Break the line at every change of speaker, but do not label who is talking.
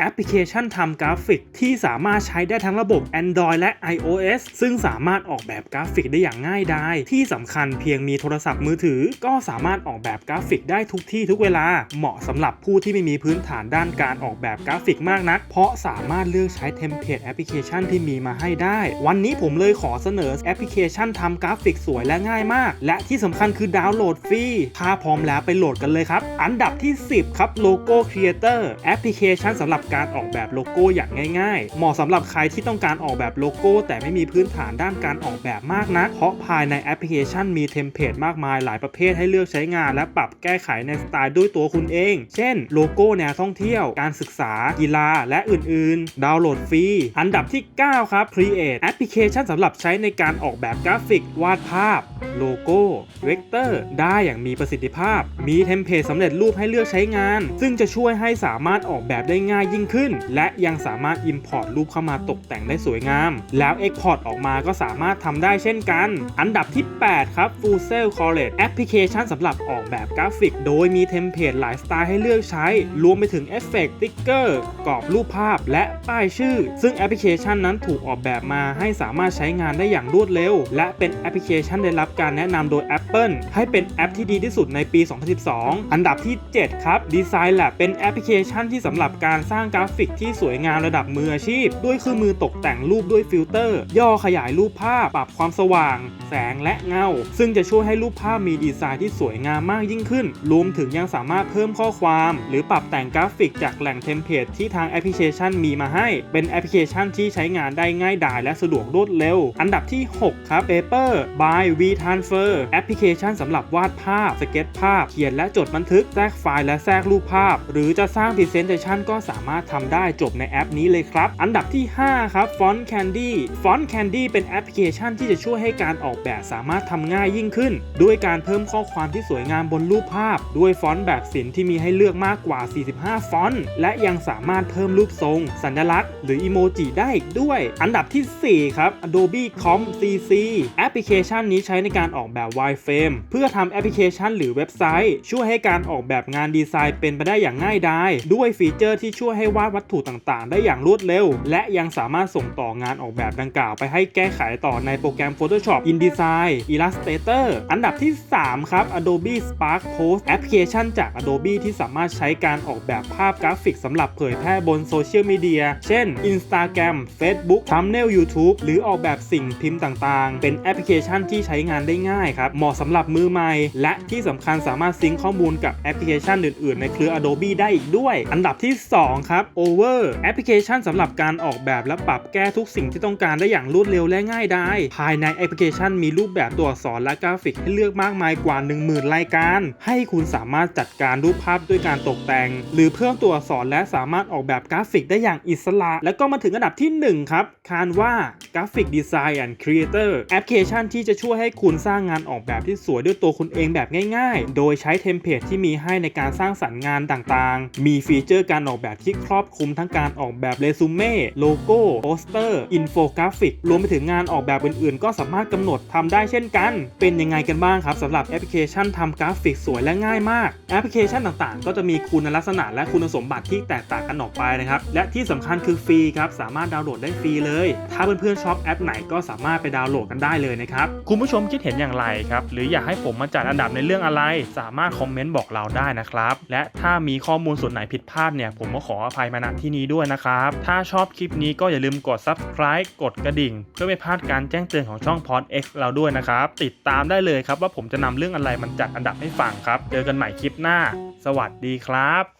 แอปพลิเคชันทำกราฟิกที่สามารถใช้ได้ทั้งระบบ Android และ iOS ซึ่งสามารถออกแบบกราฟิกได้อย่างง่ายดายที่สำคัญเพียงมีโทรศัพท์มือถือ ก็สามารถออกแบบกราฟิกได้ทุกที่ทุกเวลา เหมาะสำหรับผู้ที่ไม่มีพื้นฐานด้านการออกแบบกราฟิกมากนัก เพราะสามารถเลือกใช้เทมเพลตแอปพลิเคชันที่มีมาให้ได้ วันนี้ผมเลยขอเสนอแอปพลิเคชันทำกราฟิกสวยและง่ายมาก และที่สำคัญคือดาวน์โหลดฟรีถ้าพร้อมแล้วไปโหลดกันเลยครับอันดับที่ 10 ครับโลโก้ครีเอเตอร์แอปพลิเคชันสำหรับการออกแบบโลโก้อย่างง่ายๆ เหมาะสำหรับใครที่ต้องการออกแบบโลโก้ แต่ไม่มีพื้นฐานด้านการออกแบบมากนัก เพราะภายในแอปพลิเคชันมีเทมเพลตมากมายหลายประเภทให้เลือกใช้งาน และปรับแก้ไขในสไตล์ด้วยตัวคุณเอง เช่น โลโก้แนวท่องเที่ยว การศึกษา กีฬา และอื่นๆ ดาวน์โหลดฟรี อันดับที่ 9 ครับ Create แอปพลิเคชันสำหรับใช้ในการออกแบบกราฟิก วาดภาพ โลโก้ เวกเตอร์ ได้อย่างมีประสิทธิภาพ มีเทมเพลตสำเร็จรูปให้เลือกใช้งาน ซึ่งจะช่วยให้สามารถออกแบบได้ง่ายยิ่งขึ้น และยังสามารถ Import รูปเข้ามาตกแต่งได้สวยงาม แล้ว Export ออกมาก็สามารถทำได้เช่นกัน อันดับที่ 8 ครับ Full Sail College แอปพลิเคชันสำหรับออกแบบกราฟิก โดยมีเทมเพลตหลายสไตล์ให้เลือกใช้ รวมไปถึงเอฟเฟกต์ติ๊กเกอร์กรอบรูปภาพ และป้ายชื่อ ซึ่งแอปพลิเคชันนั้นถูกออกแบบมาให้สามารถใช้งานได้อย่างรวดเร็ว และเป็นแอปพลิเคชันได้รับการแนะนำโดย Apple ให้เป็นแอปที่ดีที่สุดในปี 2012 อันดับที่ 7 ครับ Design Lab เป็นแอปพลิเคชันที่สำหรับการสร้างางกราฟิกที่สวยงามระดับมืออาชีพ ด้วยเครื่องมือตกแต่งรูปด้วยฟิลเตอร์ ย่อขยายรูปภาพ ปรับความสว่าง แสงและเงา ซึ่งจะช่วยให้รูปภาพมีดีไซน์ที่สวยงามมากยิ่งขึ้น รวมถึงยังสามารถเพิ่มข้อความ หรือปรับแต่งกราฟิกจากแหล่งเทมเพลตที่ทางแอปพลิเคชันมีมาให้ เป็นแอปพลิเคชันที่ใช้งานได้ง่ายดายและสะดวกรวดเร็ว อันดับที่ 6 ครับ Paper by V Transfer แอปพลิเคชันสำหรับวาดภาพ สเก็ตภาพ เขียนและจดบันทึก แทรกไฟล์และแทรกรูปภาพ หรือจะสร้าง Presentation ก็สามารถทำได้จบในแอปนี้เลยครับ อันดับที่ 5 ครับ Font Candy Font Candy เป็นแอปพลิเคชันที่จะช่วยให้การออกแบบสามารถทำง่ายยิ่งขึ้น ด้วยการเพิ่มข้อความที่สวยงามบนรูปภาพ ด้วยฟอนต์แบบศิลป์ที่มีให้เลือกมากกว่า 45 ฟอนต์ และยังสามารถเพิ่มรูปทรง สัญลักษณ์ หรืออีโมจิได้อีกด้วย อันดับที่ 4 ครับ Adobe Com CC แอปพลิเคชันนี้ใช้ในการออกแบบ wireframe เพื่อทำแอปพลิเคชันหรือเว็บไซต์ ช่วยให้การออกแบบงานดีไซน์เป็นไปได้อย่างง่ายดายด้วยฟีเจอร์ที่ช่วยให้วาดวัตถุต่างๆ ได้อย่างรวดเร็ว และยังสามารถส่งต่องานออกแบบดังกล่าวไปให้แก้ไขต่อในโปรแกรม Photoshop InDesign Illustrator อันดับที่ 3 ครับ Adobe Spark Post แอปพลิเคชันจาก Adobe ที่สามารถใช้การออกแบบภาพกราฟิกสำหรับเผยแพร่บนโซเชียลมีเดีย เช่น Instagram Facebook Thumbnail YouTube หรือออกแบบสิ่งพิมพ์ต่างๆ เป็นแอปพลิเคชันที่ใช้งานได้ง่ายครับ เหมาะสำหรับมือใหม่ และที่สำคัญสามารถซิงค์ข้อมูลกับแอปพลิเคชันอื่นๆ ในเครือ Adobe ได้อีกด้วย อันดับที่ 2ครับ Over แอปพลิเคชันสำหรับการออกแบบและปรับแก้ทุกสิ่งที่ต้องการได้อย่างรวดเร็วและง่ายดายภายในแอปพลิเคชันมีรูปแบบตัวอักษรและกราฟิกให้เลือกมากมายกว่า 10,000 รายการ ให้คุณสามารถจัดการรูปภาพด้วยการตกแต่ง หรือเพิ่มตัวอักษรและสามารถออกแบบกราฟิกได้อย่างอิสระ แล้วก็มาถึงอันดับที่ 1 ครับคานว่ากราฟิกดีไซน์แอนด์ครีเอเตอร์แอปพลิเคชันที่จะช่วยให้คุณสร้างงานออกแบบที่สวยด้วยตัวคุณเองแบบง่าย ๆ โดยใช้เทมเพลตที่มีให้ในการสร้างสรรค์งานต่างๆ มีฟีเจอร์การออกแบบที่ครอบคลุมทั้งการออกแบบเรซูเม่โลโก้โปสเตอร์อินโฟกราฟิกรวมไปถึงงานออกแบบอื่นๆ ก็สามารถกำหนดทำได้เช่นกัน เป็นยังไงกันบ้างครับสำหรับแอปพลิเคชันทำกราฟิกสวยและง่ายมากแอปพลิเคชันต่างๆ ก็จะมีคุณลักษณะและคุณสมบัติที่แตกต่างกันออกไปนะครับและที่สำคัญคือฟรีครับสามารถดาวน์โหลดได้ฟรีเลย ถ้าเพื่อนๆชอบแอปไหนก็สามารถไปดาวน์โหลดกันได้เลยนะครับคุณผู้ชมคิดเห็นอย่างไรครับหรืออยากให้ผมมาจัดอันดับในเรื่องอะไร สามารถคอมเมนต์บอกเราได้นะครับและถ้ามีข้อมูลส่วนไหนผิดพลาดเนี่ยผมก็ขออภัยมาณที่นี้ด้วยนะครับ ถ้าชอบคลิปนี้ก็อย่าลืมกด subscribe กดกระดิ่ง เพื่อไม่พลาดการแจ้งเตือนของช่อง Pod X เราด้วยนะครับ ติดตามได้เลยครับว่าผมจะนำเรื่องอะไรมันจัดอันดับให้ฟังครับ เจอกันใหม่คลิปหน้า สวัสดีครับ